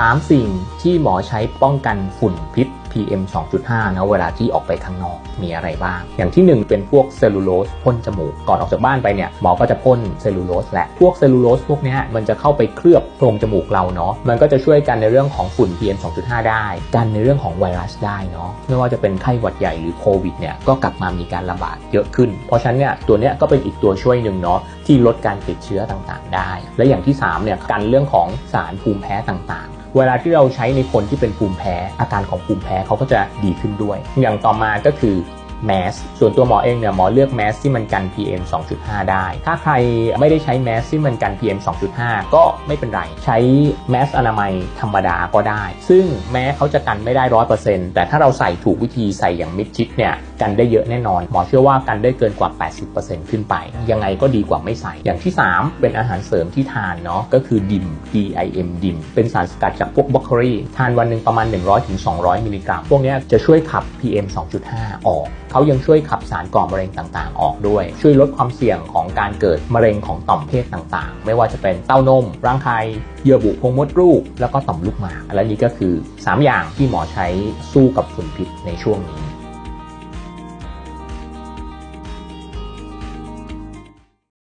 3 สิ่งที่หมอใช้ป้องกันฝุ่นพิษ PM 2.5 นะเวลาที่ออกไปข้างนอกมีอะไรบ้าง อย่างที่ 1 เป็นพวกเซลลูโลสพ่นจมูก ก่อนออกจากบ้านไปเนี่ยหมอก็จะพ่นเซลลูโลสแหละ พวกเซลลูโลสพวกนี้มันจะเข้าไปเคลือบโพรงจมูกเราเนาะ มันก็จะช่วยกันในเรื่องของฝุ่น PM 2.5 ได้ กันในเรื่องของไวรัสได้เนาะ ไม่ว่าจะเป็นไข้หวัดใหญ่หรือโควิดเนี่ยก็กลับมามีการระบาดเยอะขึ้น เพราะฉะนั้นเนี่ยตัวเนี้ยก็เป็นอีกตัวช่วยหนึ่งเนาะที่ลดการติดเชื้อต่างๆ ได้ และอย่างที่3เนี่ยกันเรื่องของสารภูมิแพ้ต่าง เวลาที่เราใช้ในคนที่เป็นภูมิแพ้อาการของภูมิแพ้เขาก็จะดีขึ้นด้วย อย่างต่อมาก็คือ แมสส่วนตัวหมอเองเนี่ยหมอเลือกแมสที่มันกัน PM 2.5 ได้ ถ้าใครไม่ได้ใช้แมสที่มันกัน PM 2.5 ก็ไม่เป็นไร ใช้แมสอนามัยธรรมดาก็ได้ ซึ่งแม้เขาจะกันไม่ได้100%แต่ถ้าเราใส่ถูกวิธีใส่อย่างมิดชิดเนี่ยกันได้เยอะแน่นอน หมอเชื่อว่ากันได้เกินกว่า 80%ขึ้นไป ยังไงก็ดีกว่าไม่ใส่ อย่างที่ 3 เป็นอาหารเสริมที่ทานเนาะก็คือดิม DIM ดิม เป็นสารสกัดจากพวกบล็อกโคลีทานวันหนึ่งประมาณ 100-200 มิลลิกรัม พวกนี้จะช่วยขับ PM 2.5 ออกเขายังช่วยขับสารก่อมะเร็งต่างๆ ออกด้วย ช่วยลดความเสี่ยงของการเกิดมะเร็งของต่อมเพศต่างๆ ไม่ว่าจะเป็นเต้านมร่างไข่เยื่อบุโพรงมดลูก แล้วก็ต่อมลูกหมาก และนี่ก็คือ 3 อย่างที่หมอใช้สู้กับฝุ่นพิษในช่วงนี้